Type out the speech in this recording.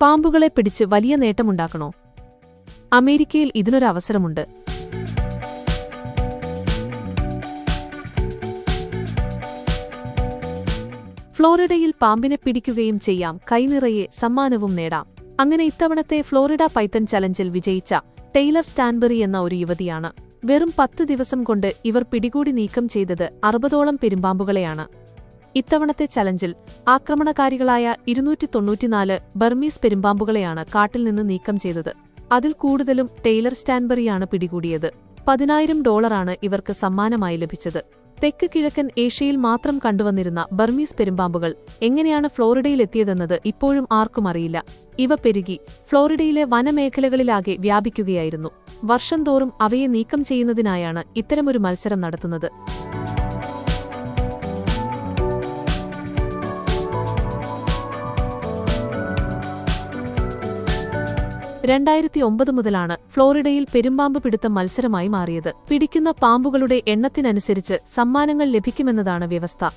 പാമ്പുകളെ പിടിച്ച് വലിയ നേട്ടമുണ്ടാക്കണോ? അമേരിക്കയിൽ ഇതിനൊരു അവസരമുണ്ട്. ഫ്ലോറിഡയിൽ പാമ്പിനെ പിടിക്കുകയും ചെയ്യാം. കൈനിറയെ സമ്മാനവും നേടാം. അങ്ങനെ ഇത്തവണത്തെ ഫ്ലോറിഡ പൈത്തൺ ചലഞ്ചിൽ വിജയിച്ച ടെയ്ലർ സ്റ്റാൻബറി എന്ന ഒരു യുവതിയാണ്. വെറും പത്ത് ദിവസം കൊണ്ട് ഇവർ പിടികൂടി നീക്കം ചെയ്തത് അറുപതോളം പെരുമ്പാമ്പുകളെയാണ്. ഇത്തവണത്തെ ചലഞ്ചിൽ ആക്രമണകാരികളായ ഇരുന്നൂറ്റി തൊണ്ണൂറ്റിനാല് ബർമീസ് പെരുമ്പാമ്പുകളെയാണ് കാട്ടിൽ നിന്ന് നീക്കം ചെയ്തത്. അതിൽ കൂടുതലും ടെയ്ലർ സ്റ്റാൻബറിയാണ് പിടികൂടിയത്. പതിനായിരം ഡോളറാണ് ഇവർക്ക് സമ്മാനമായി ലഭിച്ചത്. തെക്ക് കിഴക്കൻ ഏഷ്യയിൽ മാത്രം കണ്ടുവന്നിരുന്ന ബർമീസ് പെരുമ്പാമ്പുകൾ എങ്ങനെയാണ് ഫ്ലോറിഡയിലെത്തിയതെന്നത് ഇപ്പോഴും ആർക്കും അറിയില്ല. ഇവ പെരുകി ഫ്ലോറിഡയിലെ വനമേഖലകളിലാകെ വ്യാപിക്കുകയായിരുന്നു. വർഷം തോറും അവയെ നീക്കം ചെയ്യുന്നതിനായാണ് ഇത്തരമൊരു മത്സരം നടത്തുന്നത്. രണ്ടായിരത്തി ഒമ്പത് മുതലാണ് ഫ്ലോറിഡയിൽ പെരുമ്പാമ്പ് പിടുത്തം മത്സരമായി മാറിയത്. പിടിക്കുന്ന പാമ്പുകളുടെ എണ്ണത്തിനനുസരിച്ച് സമ്മാനങ്ങൾ ലഭിക്കുമെന്നതാണ് വ്യവസ്ഥ.